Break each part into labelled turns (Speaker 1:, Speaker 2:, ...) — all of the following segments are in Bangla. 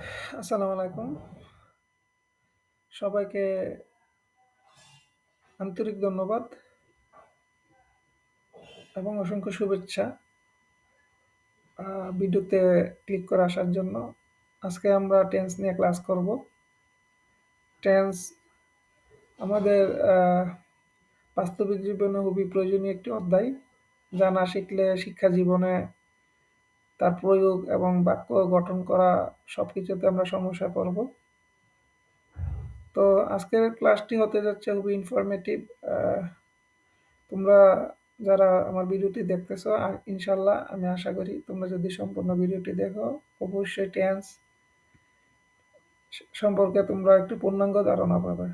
Speaker 1: আসসালামু আলাইকুম। সবাইকে আন্তরিক ধন্যবাদ এবং অসংখ্য শুভেচ্ছা ভিডিওতে ক্লিক করে আসার জন্য। আজকে আমরা টেন্স নিয়ে ক্লাস করব। টেন্স আমাদের বাস্তবিক জীবনে খুবই প্রয়োজনীয় একটি অধ্যায়। যা না শিখলে শিক্ষা জীবনে তার প্রয়োগ এবং বাক্য গঠন করা সব কিছুতে আমরা সমস্যায় পড়ব। তো আজকের ক্লাসটি হতে যাচ্ছে খুবই ইনফরমেটিভ। তোমরা যারা আমার ভিডিওটি দেখতেছ আ ইনশাআল্লাহ আমি আশা করি তোমরা যদি সম্পূর্ণ ভিডিওটি দেখো, অবশ্যই টেন্স সম্পর্কে তোমরা একটু পূর্ণাঙ্গ ধারণা পাবে।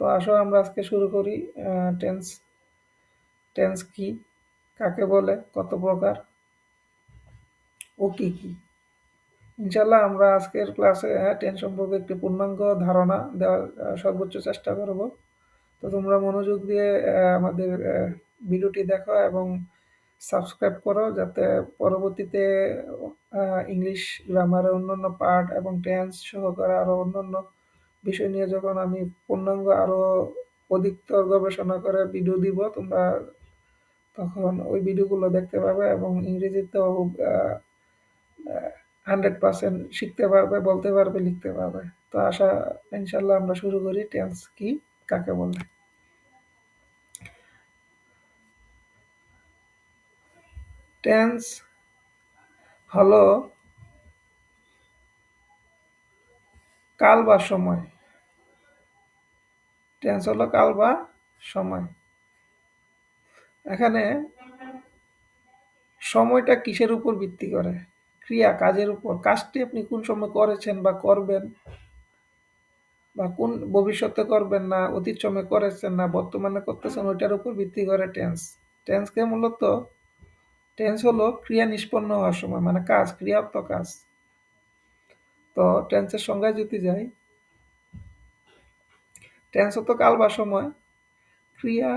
Speaker 1: তো আসো আমরা আজকে শুরু করি। টেন্স টেন্স কি? কাকে বলে? কত প্রকার? ও কি? ইনশাআল্লাহ আমরা আজকের ক্লাসে টেন সম্পর্কে একটি পূর্ণাঙ্গ ধারণা দেওয়ার সর্বোচ্চ চেষ্টা করব। তো তোমরা মনোযোগ দিয়ে আমাদের ভিডিওটি দেখো এবং সাবস্ক্রাইব করো যাতে পরবর্তীতে ইংলিশ গ্রামারের অন্যান্য পার্ট এবং টেন্স সহকারে আরও অন্যান্য বিষয় নিয়ে যখন আমি পূর্ণাঙ্গ আরও অধিকতর গবেষণা করে ভিডিও দিব, তোমরা তখন ওই ভিডিওগুলো দেখতে পাবে এবং ইংরেজিতেও আ 100% শিখতে পারবে, বলতে পারবে, লিখতে পারবে। তো আশা ইনশাল্লাহ আমরা শুরু করি। টেন্স কি? কাকে বলে? টেন্স হলো কাল বা সময়। টেন্স হলো কাল বা সময়। এখানে সময়টা কিসের উপর ভিত্তি করে? ক্রিয়া, কাজের উপর। কাজটি আপনি কোন সময় করেছেন বা করবেন বা কোন ভবিষ্যতে করবেন না অতীত সময়ে করেছেন না বর্তমানে করতেছেন ওইটার উপর ভিত্তি করে টেন্স। টেন্সকে মূলত টেন্স হলো ক্রিয়া নিষ্পন্ন হওয়ার সময় মানে কাজ, ক্রিয়া অর্থ কাজ। তো টেন্সের সংজ্ঞায় যদি যাই টেন্স হতো কাল বা সময়। ক্রিয়া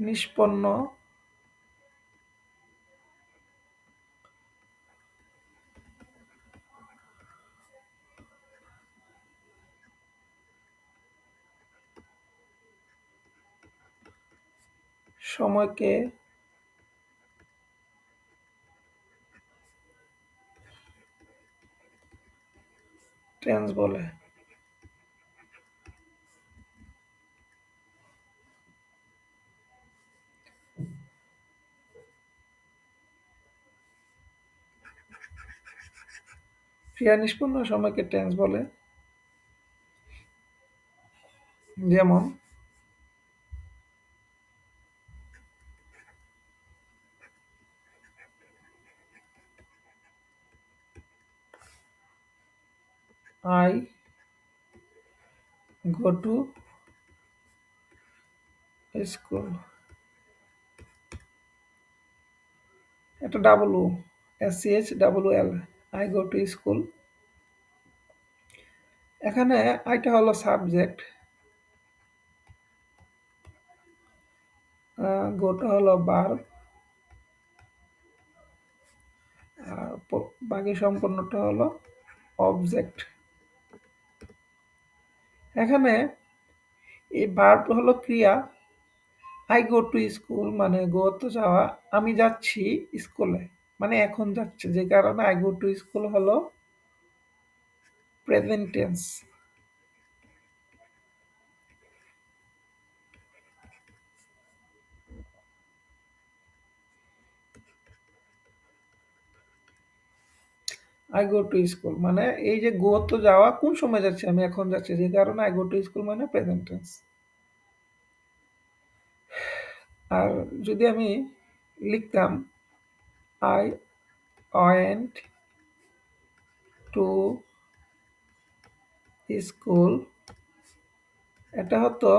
Speaker 1: নিষ্পন্ন সময়কে টেন্স বলে। ক্রিয়া নিষ্পন্ন, সময়কে টেন্স বলে। যেমন আই go to school. এটা double S C H double L I go to school এখানে আইটা হলো সাবজেক্ট গোটা হলো বার আর বাকি সম্পূর্ণটা হলো অবজেক্ট এখানে এই ভার্ব হলো ক্রিয়া. আই গো টু স্কুল মানে গো তো যাওয়া। আমি যাচ্ছি স্কুলে মানে এখন যাচ্ছে, যে কারণে আই গো টু স্কুল হলো present tense I go to school মানে এই যে গো তো যাওয়া কোন সময় যাচ্ছে? আমি এখন যাচ্ছি, যে কারণে আই গো টু স্কুল মানে প্রেজেন্ট টেন্স আর যদি আমি লিখতাম আই ওয়েন্ট টু স্কুল। এটা হতো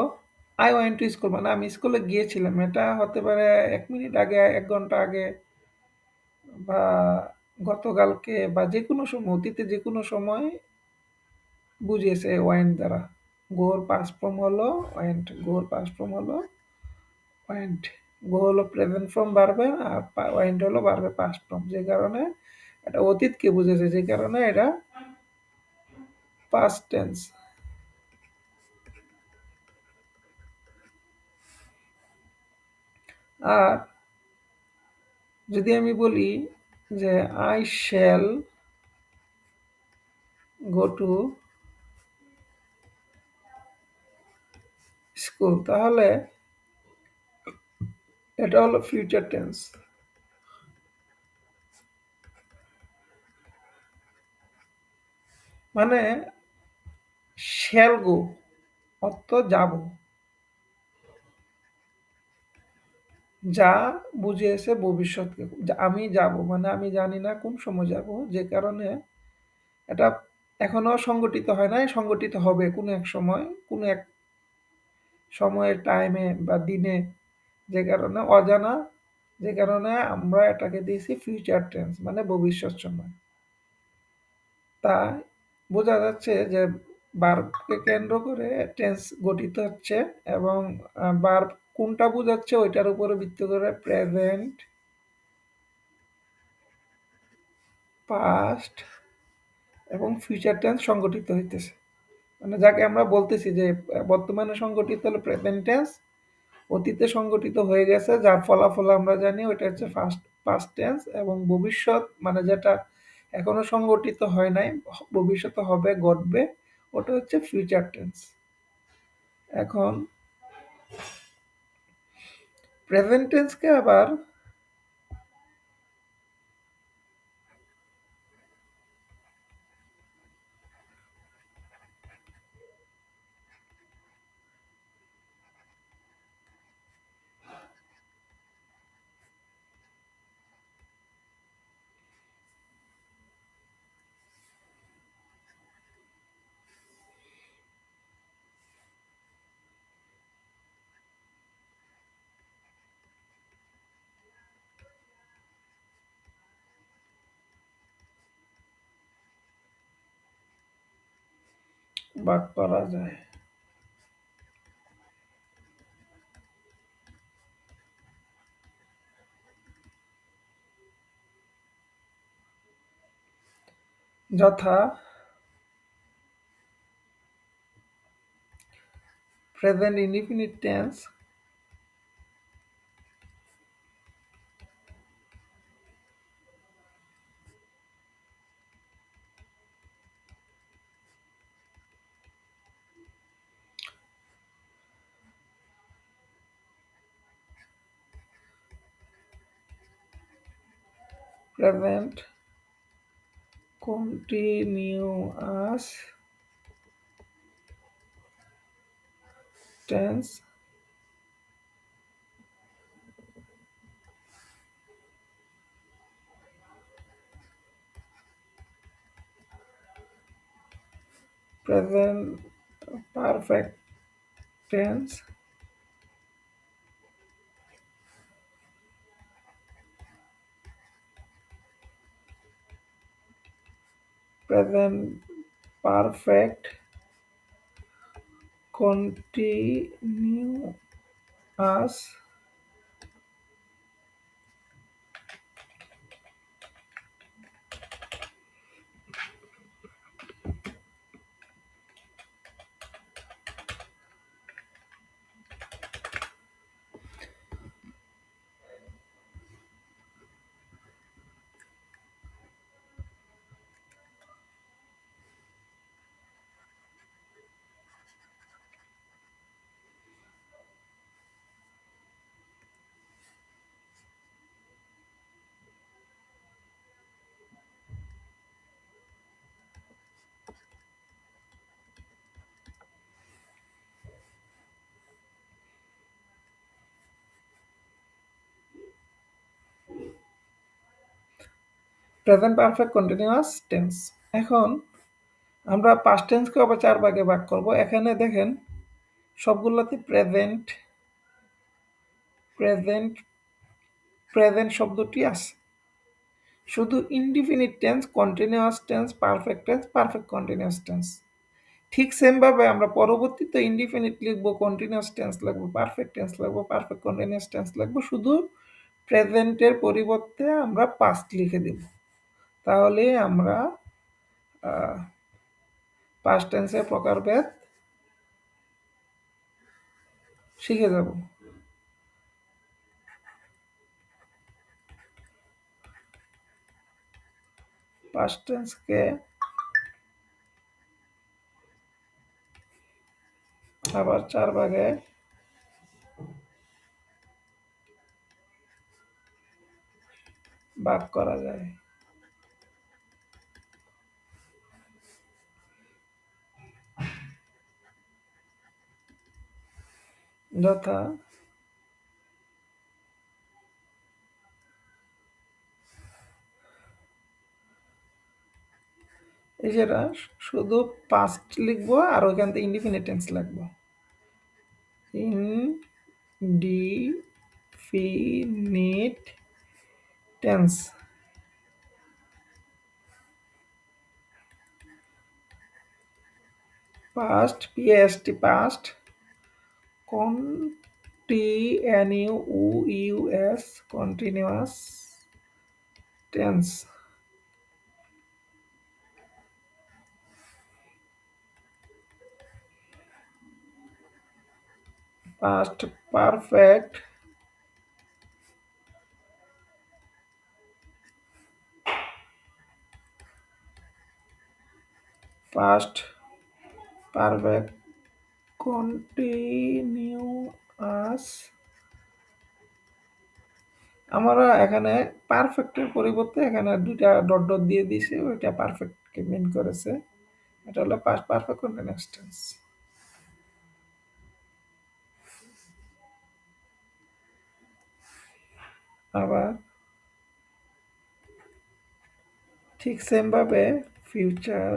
Speaker 1: আই ওয়েন্ট টু স্কুল মানে আমি স্কুলে গিয়েছিলাম। এটা হতে পারে এক মিনিট আগে, এক ঘণ্টা আগে বা গতকালকে বা যে কোনো সময় অতীতে যে কোনো সময় বুঝিয়েছে ওয়েন্ট দ্বারা। গোর পাস ফর্ম হলো, ওয়েন্ট, গোর পাস ফর্ম হলো, ওয়েন্ট। গো হলো প্রেজেন্ট ফর্ম বাড়বে আর ওয়াইন্ড হলো বাড়বে পাস্ট ফর্ম যে কারণে এটা অতীতকে বুঝেছে, যে কারণে এটা পাস্ট টেন্স আর যদি আমি বলি যে I shall go to school তাহলে এটা হলো ফিউচার টেন্স মানে শ্যাল গো অর্থ যাব। যা বুঝিয়েছে ভবিষ্যৎকে আমি যাব মানে আমি জানি না কোন সময় যাব, যে কারণে এটা এখনও সংগঠিত হয় নাই, সংগঠিত হবে কোনো এক সময়, কোনো এক সময়ের টাইমে বা দিনে যে কারণে অজানা, যে কারণে আমরা এটাকে দিয়েছি ফিউচার টেন্স মানে ভবিষ্যৎ সময়। তা বোঝা যাচ্ছে যে বার্বকে কেন্দ্র করে টেন্স গঠিত হচ্ছে এবং বার্ব কোনটা বোঝাচ্ছে ওইটার উপরে ভিত্তি করে প্রেজেন্ট পাস্ট এবং ফিউচার টেন্স সংগঠিত হইতেছে। মানে যাকে আমরা বলতেছি যে, বর্তমানে সংগঠিত হলো প্রেজেন্ট টেন্স অতীতে সংগঠিত হয়ে গেছে, যার ফলাফল আমরা জানি ওইটা হচ্ছে ফার্স্ট পাস্ট টেন্স এবং ভবিষ্যৎ মানে যেটা এখনও সংগঠিত হয় নাই ভবিষ্যতে হবে, ঘটবে, ওটা হচ্ছে ফিউচার টেন্স এখন প্রেজেন্ট টেন্সকে আবার ভাগ করা যায় যথা present indefinite tense present continuous tense. Present perfect tense present perfect continuous present perfect continuous tense এখন আমরা পাস্ট টেন্সকে আবার চার ভাগে ভাগ করব। এখানে দেখেন, সবগুলোতে প্রেজেন্ট প্রেজেন্ট প্রেজেন্ট শব্দটি আছে। শুধু indefinite tense continuous tense perfect tense perfect continuous tense ঠিক সেমভাবে আমরা পরবর্তীতে ইনডিফিনিট লিখব কন্টিনিউয়াস টেন্স লিখব পারফেক্ট টেন্স লিখব পারফেক্ট কন্টিনিউয়াস টেন্স লিখব। শুধু প্রেজেন্টের পরিবর্তে আমরা পাস্ট লিখে দেব। তাহলে আমরা পাস্ট টেন্সের প্রকারভেদ শিখে যাব। পাস্ট টেন্সকে আবার চার ভাগে ভাগ করা যায়। যথা এছাড়া শুধু পাস্ট লিখব আর ওইখান থেকে ইনডিফিনিট টেন্স লিখব indefinite tense past past past continuous continuous tense. Past perfect. Past perfect continuous আমরা এখানে পারফেক্টের পরিবর্তে এখানে দুইটা ডট ডট দিয়ে দিয়েছি, ওইটা পারফেক্টকে মিন করেছে। এটা হলো পারফেক্ট কন্টিনিউয়াস টেন্স আবার ঠিক সেমভাবে ফিউচার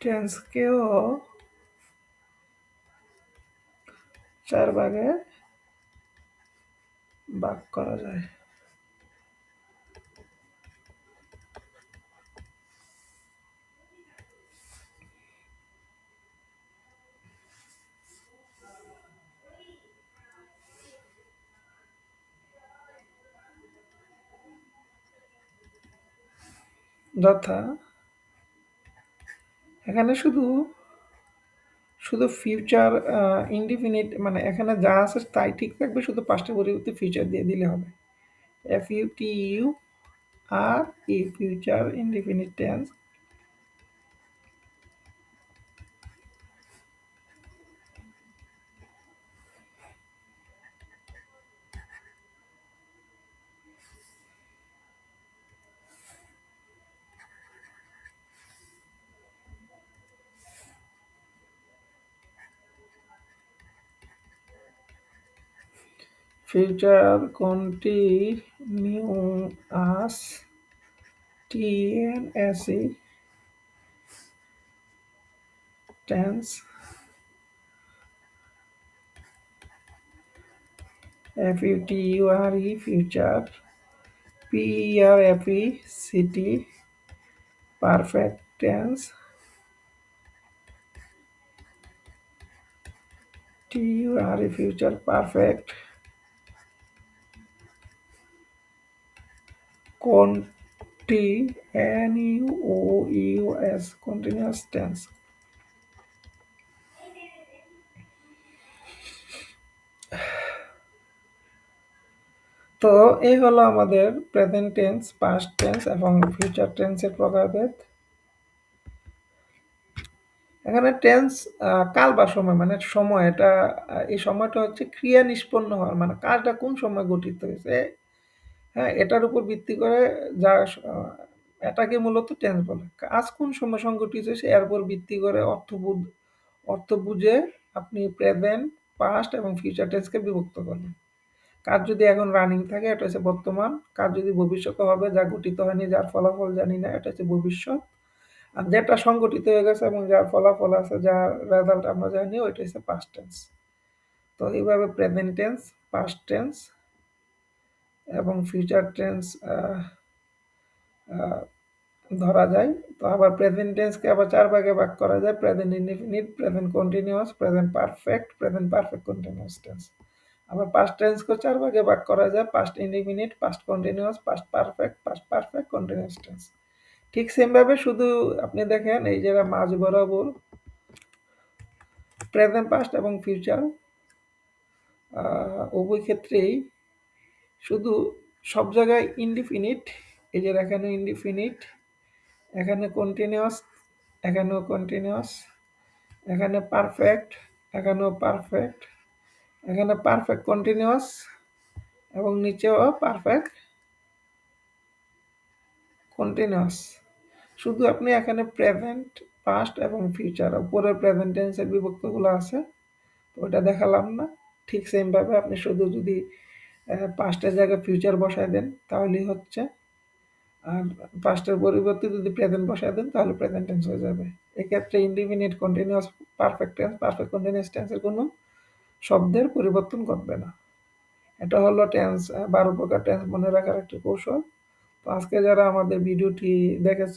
Speaker 1: টেন্সকেও চার ভাগে ভাগ করা যায়। যথা এখানে শুধু শুধু ফিউচার ইনডিফিনিট মানে এখানে যা আছে তাই ঠিক থাকবে, শুধু পাঁচটা পরিবর্তে ফিউচার দিয়ে দিলে হবে। F U T U R E future indefinite tense future continuous TNSE tense F-U-T-U-R-E future P-E-R-F-E-C-T perfect tense T-U-R-E future perfect continuous continuous tense. তো এই হলো আমাদের প্রেজেন্ট টেন্স পাস্ট টেন্স এবং ফিউচার টেন্সের প্রকারভেদ। এখানে টেন্স কাল বা সময় মানে সময়, এটা এই সময়টা হচ্ছে ক্রিয়া নিষ্পন্ন হওয়ার মানে কাজটা কোন সময় গঠিত হয়েছে হ্যাঁ এটার উপর ভিত্তি করে যা এটাকে মূলত টেন্স বলে। কাজ কোন সময় সংগঠিত হয়েছে এর উপর ভিত্তি করে অর্থবোধ অর্থ বুঝে আপনি প্রেজেন্ট পাস্ট এবং ফিউচার টেন্সকে বিভক্ত করবেন কাজ যদি এখন রানিং থাকে, এটা হচ্ছে বর্তমান। কাজ যদি ভবিষ্যতে হবে, যা গঠিত হয়নি, যার ফলাফল জানি না, এটা হচ্ছে ভবিষ্যৎ। আর যেটা সংগঠিত হয়ে গেছে এবং যার ফলাফল আছে যার রেজাল্ট আমরা জানি, ওইটা হচ্ছে পাস্ট টেন্স তো এইভাবে প্রেজেন্ট টেন্স পাস্ট টেন্স এবং ফিউচার টেন্স ধরা যায়। তো আবার প্রেজেন্ট টেন্সকে আবার চার ভাগে ভাগ করা যায়। Present indefinite present continuous present perfect present perfect continuous tense আবার পাস্ট টেন্সকে চার ভাগে ভাগ করা যায়। Past indefinite past continuous past perfect past perfect continuous tense ঠিক সেমভাবে শুধু আপনি দেখেন, এই যে মাঝ বরাবর প্রেজেন্ট পাস্ট এবং ফিউচার উভয় ক্ষেত্রেই শুধু সব জায়গায় ইনডিফিনিট এই যে এখানে ইনডিফিনিট এখানে কন্টিনিউয়াস এখানেও কন্টিনিউয়াস এখানে পারফেক্ট এখানেও পারফেক্ট এখানে পারফেক্ট কন্টিনিউয়াস এবং নিচেও পারফেক্ট কন্টিনিউয়াস শুধু আপনি এখানে প্রেজেন্ট পাস্ট এবং ফিউচার উপরে প্রেজেন্ট টেন্সের বিভক্তগুলো আছে, তো ওটা দেখালাম না। ঠিক সেমভাবে আপনি শুধু যদি পাস্টের জায়গায় ফিউচার বসায় দেন, তাহলেই হচ্ছে। আর পাঁচটার পরিবর্তে যদি প্রেজেন্ট বসায় দেন, তাহলে প্রেজেন্ট টেন্স হয়ে যাবে। এক্ষেত্রে indefinite continuous perfect tense perfect continuous টেন্সের কোনো শব্দের পরিবর্তন করবে না। এটা হলো টেন্স বারো প্রকার টেন্স মনে রাখার একটি কৌশল। তো আজকে যারা আমাদের ভিডিওটি দেখেছ